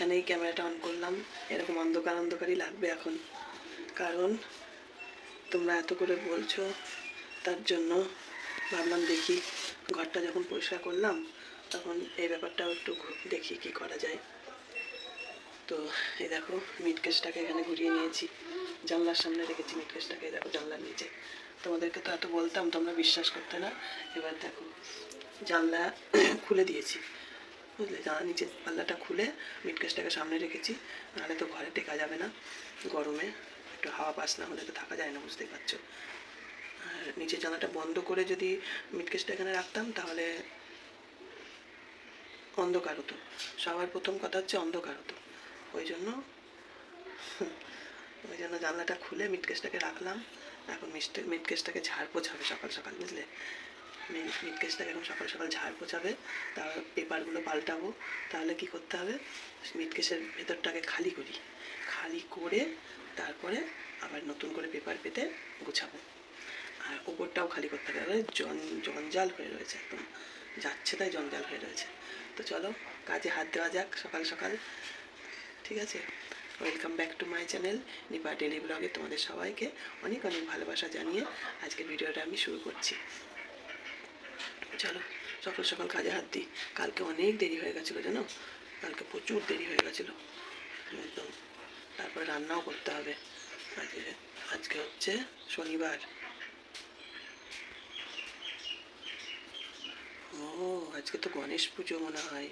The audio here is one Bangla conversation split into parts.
এখানেই ক্যামেরাটা অন করলাম, এরকম অন্ধকার অন্ধকারই লাগবে এখন। কারণ তোমরা এত করে বলছো, তার জন্য ভাবলাম দেখি ঘরটা যখন পরিষ্কার করলাম, তখন এই ব্যাপারটাও একটু দেখি কি করা যায়। তো এই দেখো মিটকেসটাকে এখানে ঘুরিয়ে নিয়েছি। জানলার সামনে রেখেছি মিটকেসটাকে এই দেখো জানলার নিচে। তোমাদেরকে তো এত বলতাম, তোমরা বিশ্বাস করতে না। এবার দেখো, জানলা খুলে দিয়েছি। বুঝলে? জানা নিচে পাল্লাটা খুলে মিটকেসটাকে সামনে রেখেছি, নাহলে তো ঘরে টেকা যাবে না। গরমে একটু হাওয়া পাস না হলে তো থাকা যায় না, বুঝতেই পারছ। আর নিচের জানলাটা বন্ধ করে যদি মিটকেসটা এখানে রাখতাম, তাহলে অন্ধকার হতো। সবার প্রথম কথা হচ্ছে অন্ধকার হতো। ওই জন্য ওই জন্য জানলাটা খুলে মিটকেসটাকে রাখলাম। এখন মিষ্টি মিটকেসটাকে ঝাড় পোছাবে সকাল সকাল, বুঝলে? মিটকেসটাকে এখন সকাল সকাল ঝাড় পোছাবে, তার পেপারগুলো পাল্টাবো, তাহলে কি করতে হবে? মিটকেসের ভেতরটাকে খালি করি। খালি করে তারপরে আবার নতুন করে পেপার পেতে গুছাবো। আর ওপরটাও খালি করতে হবে। জন, জঞ্জাল হয়ে রয়েছে একদম। যাচ্ছে তাই জঞ্জাল হয়ে রয়েছে। তো চলো, কাজে হাত দেওয়া যাক সকাল সকাল। ঠিক আছে? Welcome back to my channel Nipa daily ব্লগে তোমাদের সবাইকে অনেক অনেক ভালোবাসা জানিয়ে আজকের ভিডিওটা আমি শুরু করছি। চলো, সকাল সকাল কাজে হাত দিই। কালকে অনেক দেরি হয়ে গেছিল, জানো? কালকে প্রচুর দেরি হয়ে গেছিল। একদম। তারপর রান্নাও করতে হবে। আজকে হচ্ছে শনিবার। ও, আজকে তো গণেশ পুজো মনে হয়।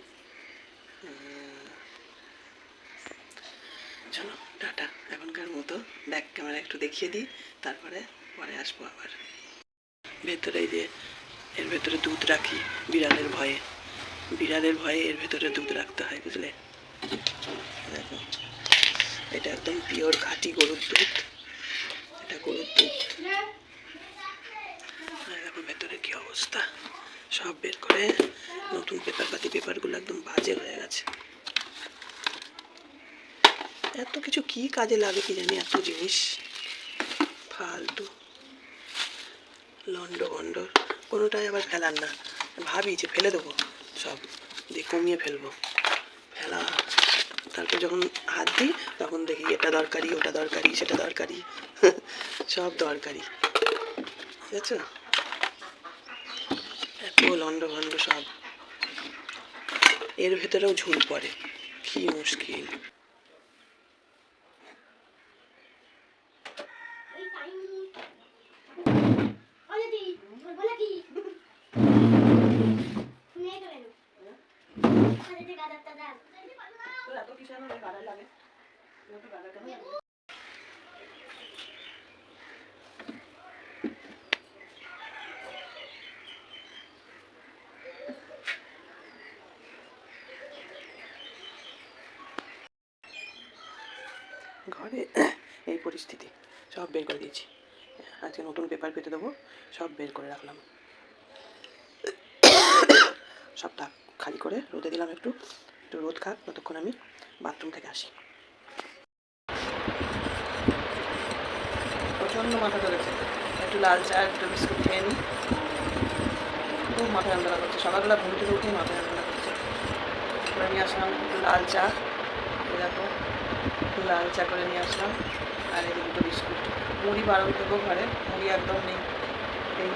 চলো, টাটা। এখনকার মতো ব্যাক ক্যামেরা একটু দেখিয়ে দিই, তারপরে, পরে আসব আবার। ভেতরে যে এর ভেতরে দুধ রাখি, বিড়ালের ভয়ে। বিড়ালের ভয়ে এর ভেতরে দুধ রাখতে হয়, বুঝলে? দেখো, এটা একদম পিওর খাঁটি গরুর দুধ। এটা গরুর দুধ। দেখো ভেতরে কি অবস্থা? সব বের করে নতুন পেপার পাতি পেপারগুলো একদম বাজে হয়ে গেছে। এত কিছু কি কাজে লাগে কি জানি, এত জিনিস? ফালতু। লন্ড ভন্ড কোনোটাই আবার ফেলার না। ভাবি যে ফেলে দেবো, সব দিয়ে কমিয়ে ফেলব। ফেলা, তারপর যখন হাত দিই, তখন দেখি এটা দরকারি, ওটা দরকারি, সেটা দরকারি। সব দরকারি। ঠিক আছে এত লন্ড ভন্ড সব। এর ভেতরেও ঝুল পড়ে। কি মুশকিল এত কিছু গাড়া লাগে ঘরে এই পরিস্থিতি সব বের করে দিয়েছি। আজকে নতুন পেপার পেতে দেবো, সব বের করে রাখলাম। সব সবটা খালি করে রোদে দিলাম একটু। একটু রোদ খাক, ততক্ষণ আমি বাথরুম থেকে আসি। প্রচণ্ড মাথা ধরেছে একটু লাল চা, একটু বিস্কুট খেয়ে নিই। খুব মাথা যন্ত্রণা করছে। সকালবেলা ঘুম থেকে উঠেই মাথা যন্ত্রণা করছে। করে নিয়ে আসলাম একটু লাল চা। দেখো লাল চা করে নিয়ে আসলাম। আর এই দুটো বিস্কুট। মুড়ি বারণ করব ঘরে, মুড়ি একদম নেই। এই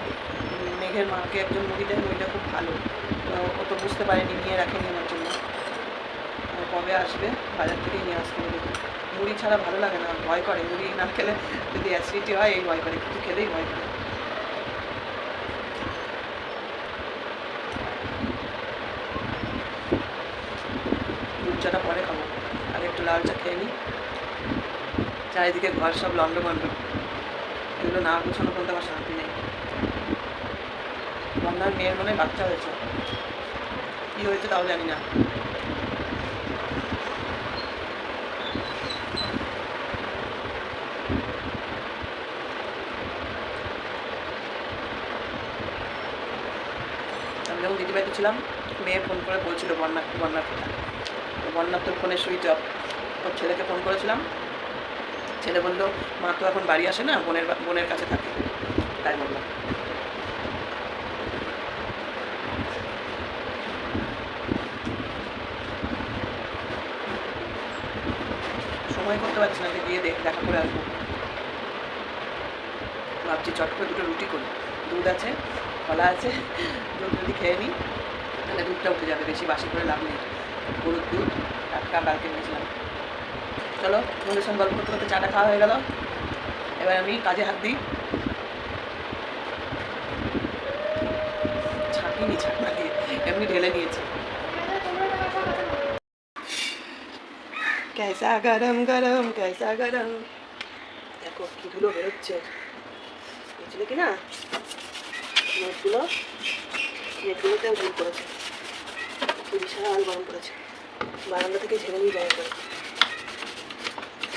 মেঘের মাকে একজন মুড়ি দেয়, মুড়িটা খুব ভালো। ও তো বুঝতে পারেনি, নিয়ে রাখেনি আমার জন্য। কবে আসবে? বাজার থেকেই নিয়ে আসতে হবে। মুড়ি ছাড়া ভালো লাগে না, ভয় করে। মুড়ি না খেলে যদি অ্যাসিডিটি হয়, এই ভয় করে। কিছু খেলেই ভয় করে। দুধ চাটা পরে খাব। আর একটু লাল চা খেয়ে নিই চারিদিকে ঘর সব লন্ডভন্ড এগুলো না গুছানো পর্যন্ত আমার শান্তি নেই। বন্যার মেয়ের মনে বাচ্চা হয়েছে। কী হয়েছে তাও জানি না। যখন দিদিবাড়িতে ছিলাম, মেয়ে ফোন করে বলছিল বন্যা বন্যার কথা। বন্যার তোর ফোনে সুইচ অফ। ওর ছেলেকে ফোন করেছিলাম। ছেলে বলল, মা তো এখন বাড়ি আসে না, বোনের বোনের কাছে থাকে। তাই বললাম সময় করতে পারছি না গিয়ে দেখ করে আসব। ভাবছি চট করে দুটো রুটি করি। দুধ আছে, কলা আছে, দুধ যদি খেয়ে নিই, তাহলে দুধটা উঠে যাবে, বেশি বাসি করে লাভ নেই। গরুর দুধ, টাটকা কালকে নিয়েছিলাম চলো বন্ধুদের সঙ্গে গল্প করতে করতে চাটা খাওয়া হয়ে গেল এবার আমি কাজে হাত দিই ছাঁকিনি ছাঁকনা দিয়ে এমনি ঢেলে নিয়েছি कैसा गरम गरम कैसा गरम দেখো কি ধুলো বেরোচ্ছে বুঝলে কি না নেটগুলো নেটগুলোতেও ভুল করেছে কি বিশাল গরম পড়েছে বারান্দা থেকে ঝেড়ে নিয়ে যায় একবার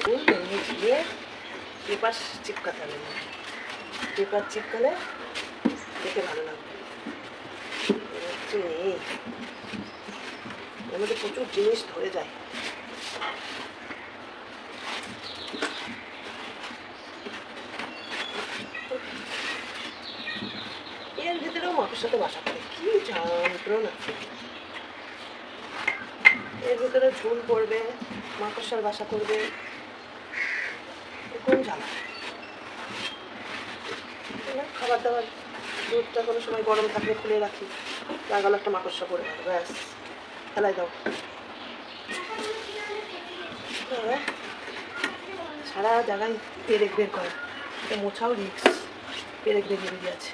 ফুল এমনি ঝিয়ে পেপার চিপকাতে হবে পেপার চিপকালে দেখে ভালো লাগবে হচ্ছে এর মধ্যে প্রচুর জিনিস ধরে যায় এর ভিতরেও মাকের সাথে বাসা করে কি যন্ত্রণা এর ভিতরে ঝুল পড়বে, মাকড়সার বাসা করবে। এ কোন জ্বালা খাবার দাবার দুধটা কোনো সময় গরম থাকলে খুলে রাখি। লাগালো একটা মাকড়সা পড়ে গেল ব্যাস। ফেলাই দাও। হ্যাঁ, সারা জায়গায় পেরেক বের করে। মোছাও রিক্স। পেরেক বেরিয়ে বেরিয়ে আছে।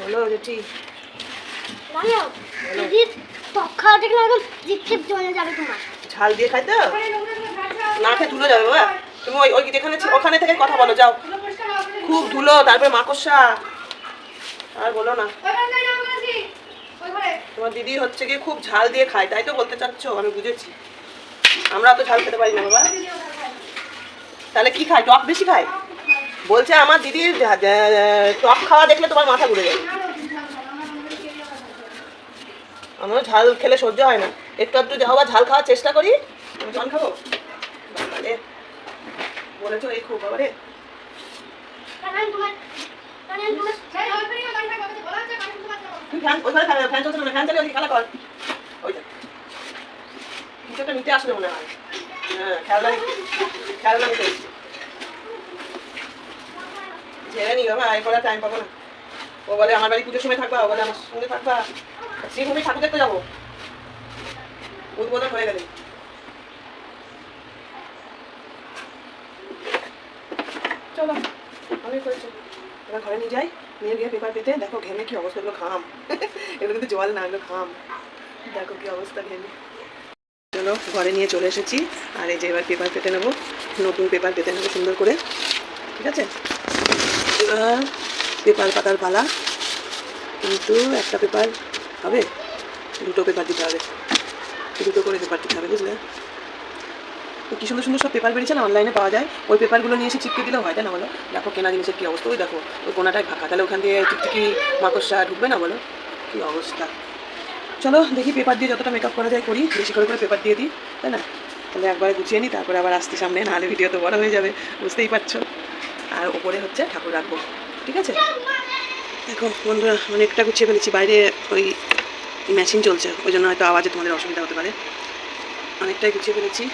বলো জেঠি দিদির টক খাওয়া ঝাল দিয়ে তো? ধুলো যাবে তুমি ওই ওই যেখানে ওখানে থেকে কথা বলো, যাও। খুব ধুলো, তারপরে মাকড়সা। আর বলো না। তোমার দিদি হচ্ছে গিয়ে খুব ঝাল দিয়ে খায়, তাই তো বলতে চাচ্ছ? আমি বুঝেছি। আমরা তো ঝাল খেতে পারি না বাবা। তাহলে কি খায়? টক বেশি খায়? বলছে আমার দিদির টক খাওয়া দেখলে তোমার মাথা ঘুরে যাবে আমার ঝাল খেলে সহ্য হয় না। একটু একটু যা হওয়া ঝাল খাওয়ার চেষ্টা করি জল খাব? বলেছ এই খুব বাবারে। নিতে আসলে মনে হয়। হ্যাঁ খেলনা খেলনা নিতে এসেছি। ঝেড়ে নি বাবা এরপরে টাইম পাবো না। ও বলে, আমার বাড়ি পুজোর সময় থাকবা? ও বলে, আমার সঙ্গে থাকবা। শ্রীভূমি ঠাকুর দেখতে যাব। উদ্বোধন হয়ে গেলে। চলো অনেক হয়েছে এবার ঘরে নিয়ে যাই। নিয়ে গিয়ে পেপার পেতে দেখো ঘেমে কি অবস্থা এগুলো ঘাম। এগুলো কিন্তু জল না এগুলো ঘাম। দেখো কি অবস্থা ঘেমে। চলো, ঘরে নিয়ে চলে এসেছি। আর এই যে এবার পেপার পেতে নেব। নতুন পেপার পেতে নেব সুন্দর করে। ঠিক আছে? এবার পেপার পাতার পালা। কিন্তু একটা পেপার হবে, দুটো পেপার দিতে হবে। দুটো করে পেপার দিতে হবে, বুঝলে? কি সুন্দর সুন্দর সব পেপার বেরিয়েছে না অনলাইনে পাওয়া যায়। ওই পেপারগুলো নিয়ে এসে চিপকে দিলেও হয় না বলো? দেখো কেনা জিনিসের কী অবস্থা, ওই দেখো, ওই কোনাটায় ফাঁকা, তাহলে ওখান দিয়ে টিকটিকি, মাকড়সা ঢুকবে না বলো? কী অবস্থা? চলো, দেখি পেপার দিয়ে যতটা মেকআপ করা যায় করি, বেশি করে করে পেপার দিয়ে দিই, তাই না? তাহলে একবারে গুছিয়ে নিই, তারপরে আবার আসতে সামনে, নাহলে ভিডিও তো বড় হয়ে যাবে, বুঝতেই পারছ? আর ওপরে হচ্ছে ঠাকুর রাখব। ঠিক আছে? দেখো, বন্ধুরা অনেকটা গুছিয়ে ফেলেছি। বাইরে ওই মেশিন চলছে, ওই জন্য হয়তো আওয়াজে তোমাদের অসুবিধা হতে পারে। অনেকটাই গুছিয়ে ফেলেছি।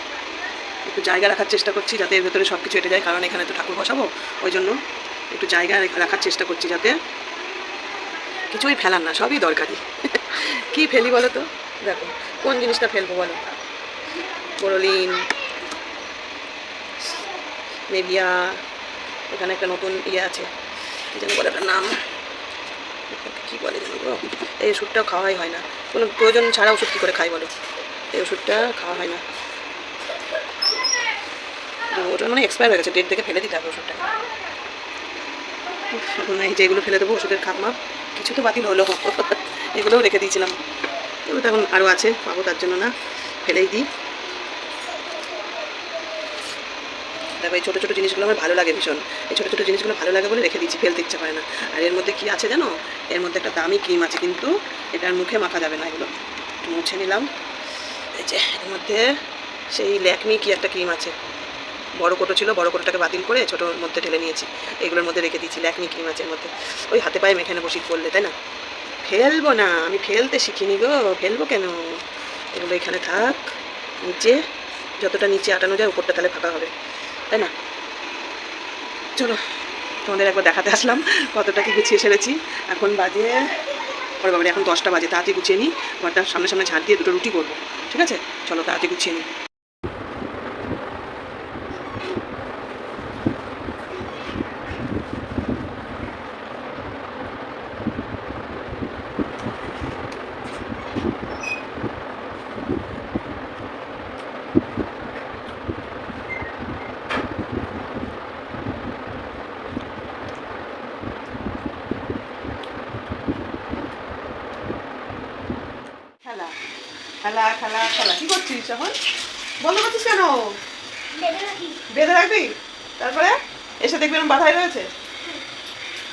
একটু জায়গা রাখার চেষ্টা করছি যাতে এর ভেতরে সব কিছু এটে যায়, কারণ এখানে তো ঠাকুর বসাবো, ওই জন্য একটু জায়গা রেখা- রাখার চেষ্টা করছি যাতে কিছুই ফেলার না, সবই দরকারি। কি ফেলি বলো তো? দেখো, কোন জিনিসটা ফেলব বলো? বোরোলিন নেভিয়া এখানে একটা নতুন ইয়ে আছে। যেন বলে একটা নাম? কি বলে যেন এই ওষুধটাও খাওয়াই হয় না। কোনো প্রয়োজন ছাড়া ওষুধ কী করে খাই বলো? এই ওষুধটা খাওয়া হয় না। ওটা মানে এক্সপায়ার হয়ে গেছে ডেট দেখে ফেলে দিতে হবে ওষুধটা। এই যে এগুলো ফেলে দেবো ওষুধের খাপ মাপ, কিছু তো বাতিল হলো। এগুলোও রেখে দিয়েছিলাম। এগুলো তো এখন আরও আছে, পাবো তার জন্য না। ফেলেই দিই। দেখো, এই ছোটো ছোটো জিনিসগুলো আমার ভালো লাগে ভীষণ। এই ছোটো ছোটো জিনিসগুলো ভালো লাগে বলে রেখে দিচ্ছি ফেলতে ইচ্ছা করে না। আর এর মধ্যে কি আছে জানো? এর মধ্যে একটা দামি ক্রিম আছে, কিন্তু এটার মুখে মাখা যাবে না এগুলো। একটু মুছে নিলাম। এই যে, এর মধ্যে সেই ল্যাকমি কি একটা ক্রিম আছে। বড় কোটো ছিল, বড় কোটোটাকে বাতিল করে ছোটোর মধ্যে ঢেলে নিয়েছি। এগুলোর মধ্যে রেখে দিয়েছি, ল্যাকমি ক্রিম আছে এর মধ্যে। ওই হাতে পায়ে মেখানে বসি করলে তাই না? ফেলব না, আমি ফেলতে শিখিনি গো। ফেলব কেন? এগুলো এখানে থাক, নিচে, যতটা নিচে আটানো যায়, উপরটা তাহলে ফাঁকা হবে। তাই না? চলো, তোমাদের একবার দেখাতে আসলাম কতটা কি গুছিয়ে সেরেছি। এখন বাজে পরে বাবার, এখন দশটা বাজে, তাড়াতাড়ি গুছিয়ে নিই ঘরটা সামনে সামনে ঝাঁট দিয়ে দুটো রুটি করব। ঠিক আছে? চলো, তাড়াতাড়ি গুছিয়ে নিই খেলা খেলা খেলা খেলা। কি করছিস এখন? বন্ধ করছিস কেন? বেঁধে রাখি। রাখবি? তারপরে এসে দেখবি এরকম বাধাই রয়েছে?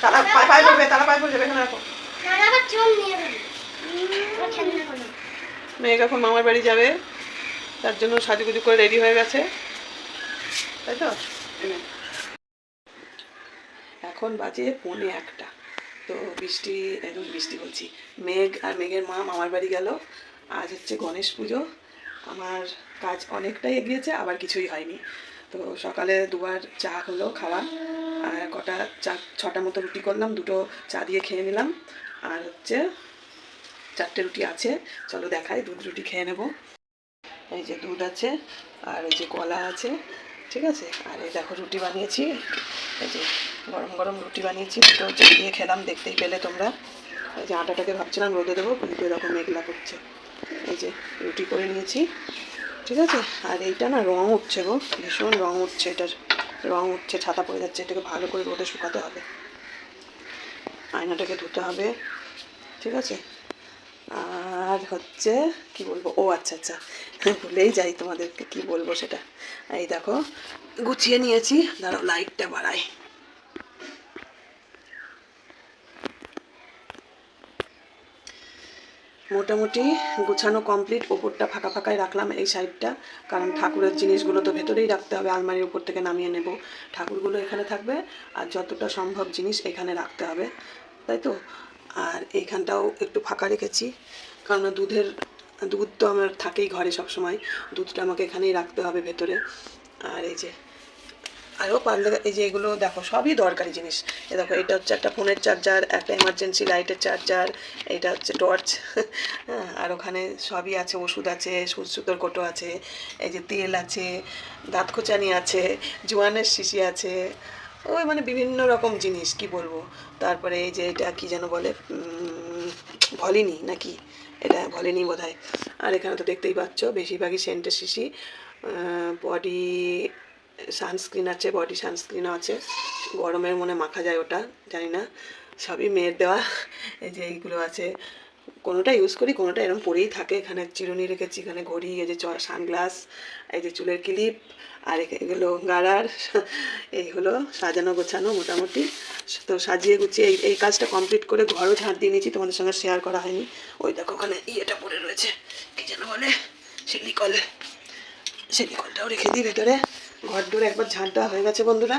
তারা পায়ে পড়বে তারা পায়ে পড়ে যাবে। এখানে রাখো মেয়েকে এখন মামার বাড়ি যাবে। তার জন্য সাজুগুজু করে রেডি হয়ে গেছে। তাই তো? এখন বাজে পৌনে একটা। তো বৃষ্টি একদম বৃষ্টি বলছি। মেঘ আর মেঘের মা মামার বাড়ি গেল। আজ হচ্ছে গণেশ পুজো। আমার কাজ অনেকটাই এগিয়েছে, আবার কিছুই হয়নি। তো সকালে দুবার চা হলো, খাওয়া, আর কটা চা, ছটা মতো রুটি করলাম, দুটো চা দিয়ে খেয়ে নিলাম। আর হচ্ছে চারটে রুটি আছে, চলো দেখাই, দুধ রুটি খেয়ে নেব। এই যে দুধ আছে, আর এই যে কলা আছে, ঠিক আছে? আর এই দেখো রুটি বানিয়েছি, এই যে গরম গরম রুটি বানিয়েছি, দুটো চা দিয়ে খেলাম, দেখতেই পেলে তোমরা। এই যে আটাটাকে ভাবছিলাম রোদে দেবো, কিন্তু এরকম মেঘলা করছে। এই যে রুটি করে নিয়েছি, ঠিক আছে? আর এইটা না রং উঠছে গো, ভীষণ রং উঠছে এটার। রং উঠছে, ছাতা পড়ে যাচ্ছে, এটাকে ভালো করে রোদে শুকাতে হবে। আয়নাটাকে ধুতে হবে, ঠিক আছে? আর হচ্ছে, কি বলব? ও আচ্ছা আচ্ছা। ভুলেই যাই তোমাদেরকে কি বলব সেটা। এই দেখো, গুছিয়ে নিয়েছি। দাঁড়াও লাইটটা বাড়াই। মোটামুটি গুছানো কমপ্লিট ওপরটা ফাঁকা ফাঁকাই রাখলাম এই সাইডটা কারণ ঠাকুরের জিনিসগুলো তো ভেতরেই রাখতে হবে, আলমারির উপর থেকে নামিয়ে নেব। ঠাকুরগুলো এখানে থাকবে আর যতটা সম্ভব জিনিস এখানে রাখতে হবে, তাই তো? আর এইখানটাও একটু ফাঁকা রেখেছি, কারণ দুধের, দুধ তো আমার থাকেই ঘরে সবসময়। দুধটা আমাকে এখানেই রাখতে হবে ভেতরে। আর এই যে আরও পারলে এই যে এগুলো, দেখো, সবই দরকারি জিনিস। এ দেখো, এটা হচ্ছে একটা ফোনের চার্জার একটা এমার্জেন্সি লাইটের চার্জার এটা হচ্ছে টর্চ হ্যাঁ আর ওখানে সবই আছে, ওষুধ আছে সুদ সুতোর কোটো আছে, এই যে তেল আছে, দাঁত খোঁচানি আছে, জোয়ানের শিশি আছে, ওই মানে বিভিন্ন রকম জিনিস, কি বলব? তারপরে এই যে এটা কি যেন বলে ভলিনি নাকি? এটা ভলিনি বোধ আর এখানে তো দেখতেই পাচ্ছ, বেশিরভাগই সেন্টের শিশি বডি সানস্ক্রিন আছে বডি সানস্ক্রিনও আছে। গরমের মনে মাখা যায় ওটা, জানি না। সবই মেয়ের দেওয়া, এই যে এইগুলো আছে। কোনোটা ইউজ করি, কোনোটা এরকম পরেই থাকে। এখানে চিরুনি রেখেছি, এখানে ঘড়ি, এই যে সানগ্লাস, এই যে চুলের ক্লিপ, আর এগুলো গাড়ার, এই হলো সাজানো গোছানো মোটামুটি। তো সাজিয়ে গুছিয়ে এই এই কাজটা কমপ্লিট করে ঘরও ঝাঁট দিয়ে নিয়েছি, তোমাদের সঙ্গে শেয়ার করা হয়নি। ওই দেখো ওখানে ইয়েটা পড়ে রয়েছে, কী যেন বলে, সিলিকল। সিলিকলটাও রেখে দিই ভেতরে। ঘর ডোর একবার ঝাঁট হয়ে গেছে বন্ধুরা।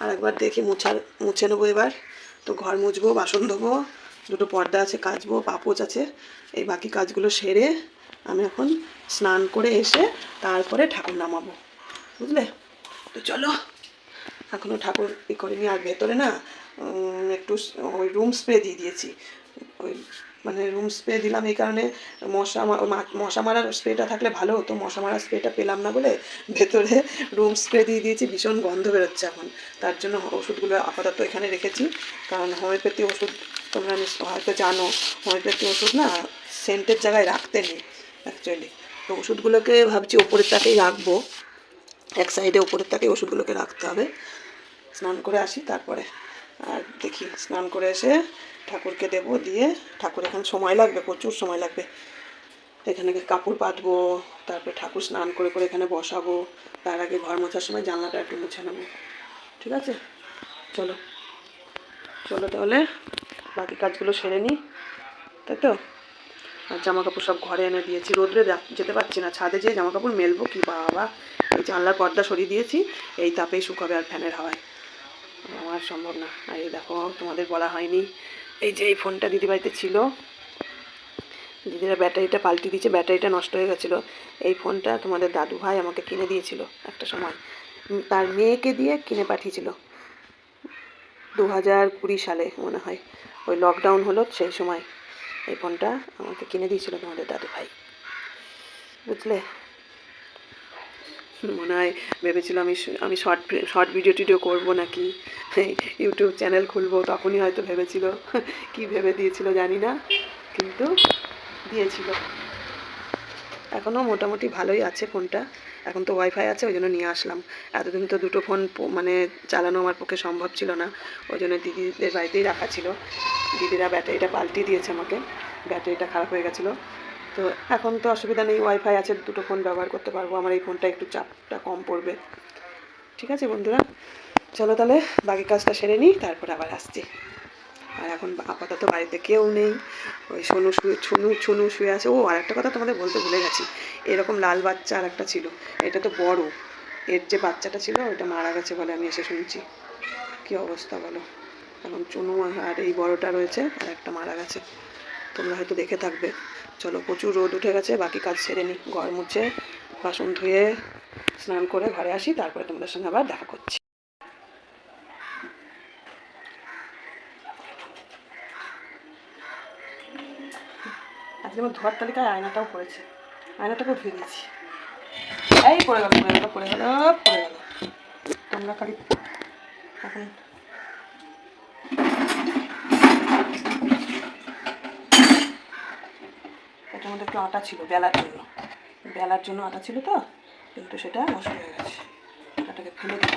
আর একবার দেখি মুছার, মুছে নেব এবার। তো ঘর মুছবো, বাসন ধোবো, দুটো পর্দা আছে, কাচবো, পাপোচ আছে। এই বাকি কাজগুলো সেরে আমি এখন স্নান করে এসে তারপরে ঠাকুর নামাবো। বুঝলে? তো চলো এখনও ঠাকুর ই করিনি, আর ভেতরে না একটু ওই রুম স্প্রে দিয়ে দিয়েছি। ওই মানে রুম স্প্রে দিলাম এই কারণে মশা মশা মারার স্প্রেটা থাকলে ভালো হতো। মশা মারার স্প্রেটা পেলাম না বলে ভেতরে রুম স্প্রে দিয়ে দিয়েছি, ভীষণ গন্ধ বেরোচ্ছে এখন। তার জন্য ওষুধগুলো আপাতত এখানে রেখেছি। কারণ হোমিওপ্যাথি ওষুধ তোমরা হয়তো জানো হোমিওপ্যাথি ওষুধ না সেন্টের জায়গায় রাখতে নেই অ্যাকচুয়ালি তো ওষুধগুলোকে ভাবছি ওপরের তাকেই রাখব। এক সাইডে ওপরের তাকে ওষুধগুলোকে রাখতে হবে। স্নান করে আসি তারপরে। আর দেখি, স্নান করে এসে ঠাকুরকে দেবো, দিয়ে ঠাকুর এখানে সময় লাগবে, প্রচুর সময় লাগবে। এখানে কাপড় পাতবো, তারপরে ঠাকুর স্নান করে করে এখানে বসাবো, তার আগে ঘর মোছার সময় জানলাটা একটু মুছে নেব। ঠিক আছে? চলো। চলো তাহলে, বাকি কাজগুলো সেরে নিই, তাই তো? আর জামা কাপড় সব ঘরে এনে দিয়েছি। রোদ্রে যেতে পারছি না, ছাদে যেয়ে জামা কাপড় মেলবো কি বাবা? এই জানলার পর্দা সরিয়ে দিয়েছি, এই তাপেই শুকাবে আর ফ্যানের হাওয়ায়। আমার সম্ভব না। আর এই দেখো, তোমাদের বলা হয়নি। এই যে এই ফোনটা দিদিবাড়িতে ছিল, দিদিরা ব্যাটারিটা পাল্টে দিয়েছে, ব্যাটারিটা নষ্ট হয়ে গেছিল। এই ফোনটা তোমাদের দাদু ভাই আমাকে কিনে দিয়েছিল একটা সময়। তার মেয়েকে দিয়ে কিনে পাঠিয়েছিল। দু হাজার কুড়ি সালে মনে হয়। ওই লকডাউন হলো সেই সময়। এই ফোনটা আমাকে কিনে দিয়েছিল তোমাদের দাদু ভাই। বুঝলে? মনে হয় ভেবেছিল আমি আমি শর্ট শর্ট ভিডিও টিডিও করব নাকি? ইউটিউব চ্যানেল খুলবো, তখনই হয়তো ভেবেছিল। কি ভেবে দিয়েছিল জানি না, কিন্তু দিয়েছিল। এখনও মোটামুটি ভালোই আছে ফোনটা। এখন তো ওয়াইফাই আছে, ওই জন্য নিয়ে আসলাম। এতদিন তো দুটো ফোন মানে চালানো আমার পক্ষে সম্ভব ছিল না। ওই জন্য দিদিদের বাড়িতেই রাখা ছিল। দিদিরা ব্যাটারিটা পাল্টিয়ে দিয়েছে আমাকে। ব্যাটারিটা খারাপ হয়ে গেছিল। তো এখন তো অসুবিধা নেই ওয়াইফাই আছে, দুটো ফোন ব্যবহার করতে পারব। আমার এই ফোনটা একটু চাপটা কম পড়বে। ঠিক আছে বন্ধুরা? চলো তাহলে বাকি কাজটা সেরে নিই, তারপর আবার আসছি। আর এখন আপাতত বাড়িতে কেউ নেই। ওই সোনু শুয়ে, ছুনু ছুনু শুয়ে আছে। ও আর একটা কথা তোমাদের বলতে ভুলে গেছি। এরকম লাল বাচ্চা আর একটা ছিল। এটা তো বড়। এর যে বাচ্চাটা ছিল ওটা মারা গেছে বলে আমি এসে শুনছি। কি অবস্থা বলো? এখন চুনু আর এই বড়টা রয়েছে আর একটা মারা গেছে। তোমরা হয়তো দেখে থাকবে। চলো, প্রচুর রোদ উঠে গেছে, বাকি কাজ সেরে নিই ঘর মুছে, বাসন ধুয়ে, স্নান করে ঘরে আসি, তারপরে তোমাদের সঙ্গে আবার দেখা করছি। আজকে আমার ধোয়ার তালিকায় আয়নাটাও পড়েছে। আয়নাটাকেও ধুয়ে দিয়েছি। এই পড়ে গেল পড়ে গেল পড়ে গেল পড়ে গেল। তোমরা খালি এখন এটার মধ্যে একটু আটা ছিল, বেলার জন্য। বেলার জন্য আটা ছিল তো, কিন্তু সেটা নষ্ট হয়ে গেছে। আটাটাকে ফেলে দিই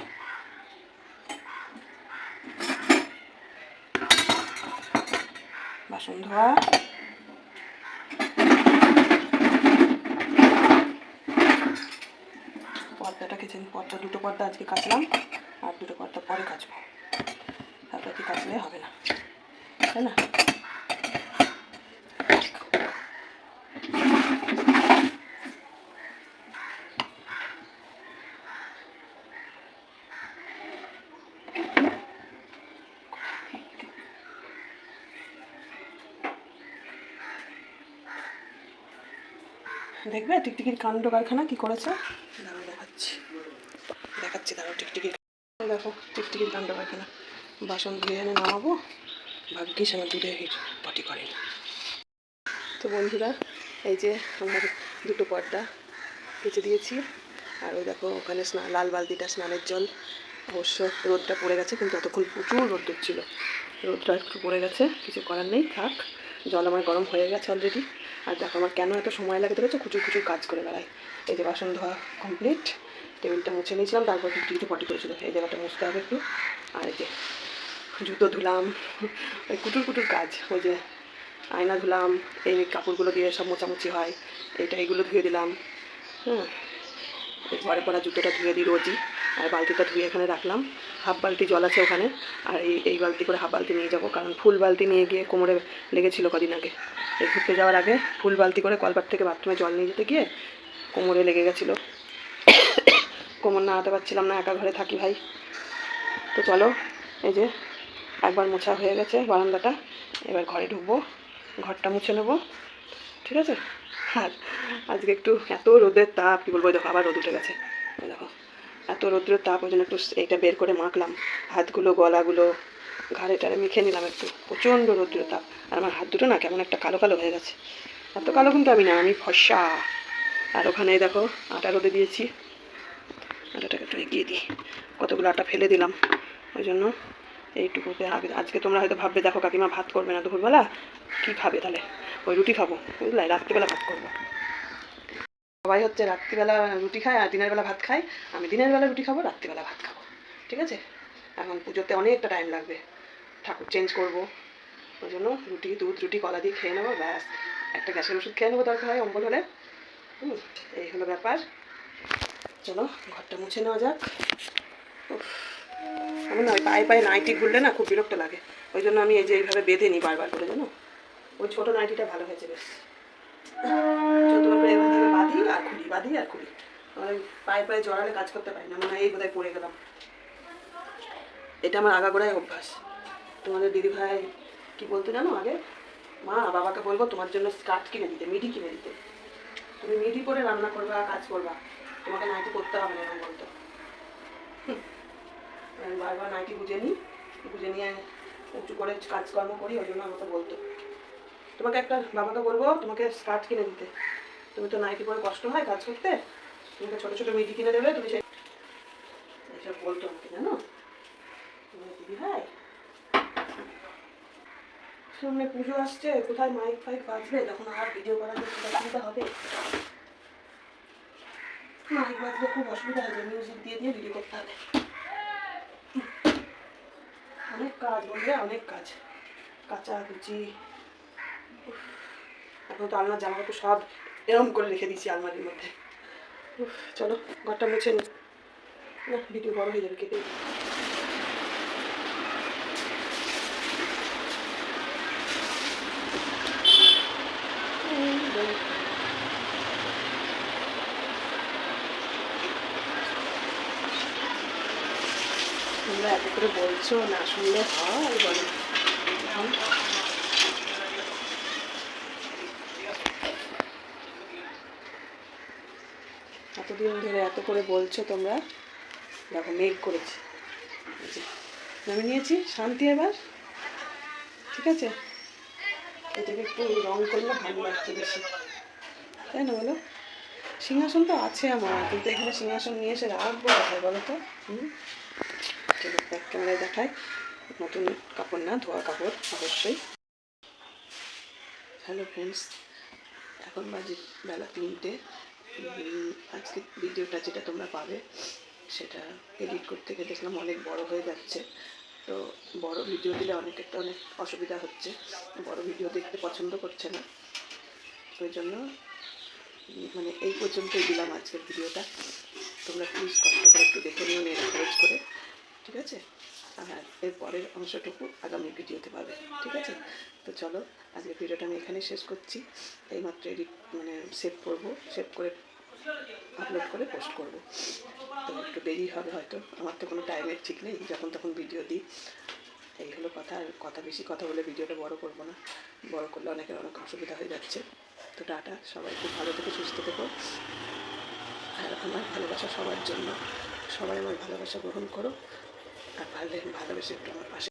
বাসন ধোয়া। পর্দাটা কেচে পর্দা, দুটো পর্দা আজকে কাচলাম, আর দুটো পর্দা পরে কাচবো। তারপরে কি কাচলে হবে না। তাই না? দেখবে? টিকটিকির কাণ্ড কারখানা কি করেছে? দাঁড়াও, দেখাচ্ছি। দেখাচ্ছি, দাঁড়াও, টিকটিকির দেখো, টিকটিকির কাণ্ড কারখানা। বাসন ধুয়ে এনে নামাবো। ভাগ্যিস আমার দুধে পটি করে তো বন্ধুরা, এই যে আমার দুটো পর্দা কেচে দিয়েছি। আর ওই দেখো, ওখানে স্নান লাল বালতিটা স্নানের জল। অবশ্য রোদটা পড়ে গেছে, কিন্তু ততক্ষণ প্রচুর রোদ ছিল রোদটা একটু পড়ে গেছে, কিছু করার নেই, থাক। জল আমার গরম হয়ে গেছে অলরেডি আর দেখো আমার কেন এত সময় লাগে ধরেছে কুচুর কুচুর কাজ করে বেড়াই। এই যে বাসন ধোয়া কমপ্লিট টেবিলটা মুছে নিয়েছিলাম, তারপর একটু একটু পটি করেছিল। এই জায়গাটা মুছতে হবে একটু। আর এই যে জুতো ধুলাম, ওই কুটুর কুটুর কাজ, ওই যে আয়না ধুলাম, এই কাপড়গুলো দিয়ে সব মোচামুচি হয় এইটা এগুলো ধুয়ে দিলাম এই ঘরে পড়া জুতোটা ধুয়ে দিই রোজই। আর বালতিটা ধুয়ে এখানে রাখলাম। হাফ বালতি জল আছে ওখানে। আর এই এই বালতি করে হাফ বালতি নিয়ে যাব। কারণ ফুল বালতি নিয়ে গিয়ে কোমরে লেগেছিল কদিন আগে। এই ঘুরতে যাওয়ার আগে ফুল বালতি করে কলপার থেকে বাথরুমে জল নিয়ে যেতে গিয়ে কোমরে লেগে গেছিল। কোমর নাড়াতে পারছিলাম না, একা ঘরে থাকি ভাই। তো চলো, এই যে একবার মোছা হয়ে গেছে বারান্দাটা। এবার ঘরে ঢুকবো, ঘরটা মুছে নেব। ঠিক আছে? আর আজকে একটু এত রোদের তাপ, কী বলব দেখো আবার রোদ উঠে গেছে। দেখো, এত রোদ্রের তাপ, ওই জন্য একটু এইটা বের করে মাখলাম। হাতগুলো, গলাগুলো ঘাড়ে টাড়ে মেখে নিলাম একটু। প্রচণ্ড রোদ্রের তাপ। আর আমার হাত দুটো না কেমন একটা কালো কালো হয়ে গেছে। এত কালো কিন্তু আমি না, আমি ফসা। আর ওখানে দেখো, আটা রোদে দিয়েছি। আটাটাকে একটু এগিয়ে দিই। কতগুলো আটা ফেলে দিলাম। ওই জন্য এইটুকুতে আগে আজকে তোমরা হয়তো ভাববে দেখো কাকিমা ভাত করবে না দুপুরবেলা। কী খাবে তাহলে? ওই রুটি খাব বুঝলে? রাত্রিবেলা ভাত করব। সবাই হচ্ছে রাত্রিবেলা রুটি খায় আর দিনের বেলা ভাত খায়। আমি দিনের বেলা রুটি খাব রাত্রিবেলা ভাত খাব। ঠিক আছে? এখন পুজোতে অনেকটা টাইম লাগবে। ঠাকুর চেঞ্জ করব। ওই জন্য রুটি দুধ রুটি কলা দিয়ে খেয়ে নেব ব্যাস। একটা গ্যাসের ওষুধ খেয়ে নেব দরকার হয় অম্বল হলে। হুম এই হলো ব্যাপার। চলো ঘরটা মুছে নেওয়া যাক। উফ, আমার না পায়ে পায়ে নাইটি ঘুরলে না খুব বিরক্ত লাগে। ওই জন্য আমি এই যে এইভাবে বেঁধে নিই বারবার করে, জানো? ওই ছোটো নাইটিটা ভালো হয়েছে বেশ। করে বাঁধি আর খুলি, বাঁধি আর খুলি। ওই পায়ে পায়ে জড়ালে কাজ করতে পারি না, মনে হয় এই বোধহয় পড়ে গেলাম। এটা আমার আগাগোড়ায় অভ্যাস। তোমাদের দিদিভাই কি বলতো জানো আগে? মা, বাবাকে বলব তোমার জন্য স্কার্ট কিনে দিতে, মিডি কিনে দিতে। তুমি মিডি করে রান্না করবা, কাজ করবা। তোমাকে নাইটি করতে হবে না এরকম বলতো। বারবার নাইটি বুঝে নিই বুঝে নিয়ে উঁচু করে কাজকর্ম করি, ওই জন্য আমাকে বলতো। তোমাকে একটা বাবাকে বলব, তোমাকে স্কার্ট কিনে দিতে। তুমি তো নাইটি পরে কষ্ট হয় কাজ করতে, তোমাকে ছোটো ছোটো মিডি কিনে দেবে, তুমি সেই এসব বলতো আমাকে, জানো? দিদি ভাই? সামনে পুজো আসছে, কোথায় মাইক ফাইক বাজবে? তখন আর ভিডিও করার অসুবিধা হবে। মাইক বাজলে খুব অসুবিধা হবে মিউজিক দিয়ে দিয়ে ভিডিও করতে হবে। অনেক কাজ বলবে অনেক কাজ। কাঁচা কুচি এখন তো আলনার জামা কাপড় সব এরম করে রেখে দিয়েছি আলমারির মধ্যে। চলো, ঘরটা মুছে নি। না, ভিডিও বড় হয়ে যাবে, কেটে দিই। তোমরা এত করে বলছো না শুনলে হয় বলো। এতদিন ধরে এত করে বলছো তোমরা। দেখো, মেঘ করেছি। নামে নিয়েছি, শান্তি এবার। ঠিক আছে? এটাকে একটু রং করলে ভালো লাগতো বেশি। তাই না বলো? সিংহাসন তো আছে আমার, কিন্তু এখানে সিংহাসন নিয়ে এসে রাখব বলো তো? হুম? চলো ব্যাক ক্যামেরায় দেখায় নতুন কাপড় না, ধোয়া কাপড়, অবশ্যই। হ্যালো ফ্রেন্ডস এখন বাজে বেলা তিনটে। আজকে ভিডিওটা যেটা তোমরা পাবে, সেটা এডিট করতে গিয়ে দেখলাম অনেক বড় হয়ে যাচ্ছে। তো বড় ভিডিও দিলে অনেকের তো অনেক অসুবিধা হচ্ছে। বড় ভিডিও দেখতে পছন্দ করছে না। ওই জন্য মানে এই পর্যন্তই দিলাম আজকের ভিডিওটা তোমরা প্লিজ কষ্ট করে একটু দেখে নিও নেট করে। ঠিক আছে? আর এর পরের অংশটুকু আগামী ভিডিওতে পাবে, ঠিক আছে? তো চলো, আজকের ভিডিওটা আমি এখানেই শেষ করছি। এইমাত্র এডিট মানে সেভ করব সেভ করে আপলোড করে পোস্ট করব। তো একটু দেরি হবে হয়তো, আমার তো কোনো টাইমের ঠিক নেই, যখন তখন ভিডিও দিই। এই হলো কথা, আর কথা বেশি কথা বলে ভিডিওটা বড় করব না। বড় করলে অনেকের অনেক অসুবিধা হয়ে যাচ্ছে। তো টাটা, সবাই খুব ভালো থেকে, সুস্থ থেকো। আর আমার ভালোবাসা সবার জন্য, সবাই আমার ভালোবাসা গ্রহণ করো। আর ভালো ভালোবেসে একটু আমার পাশে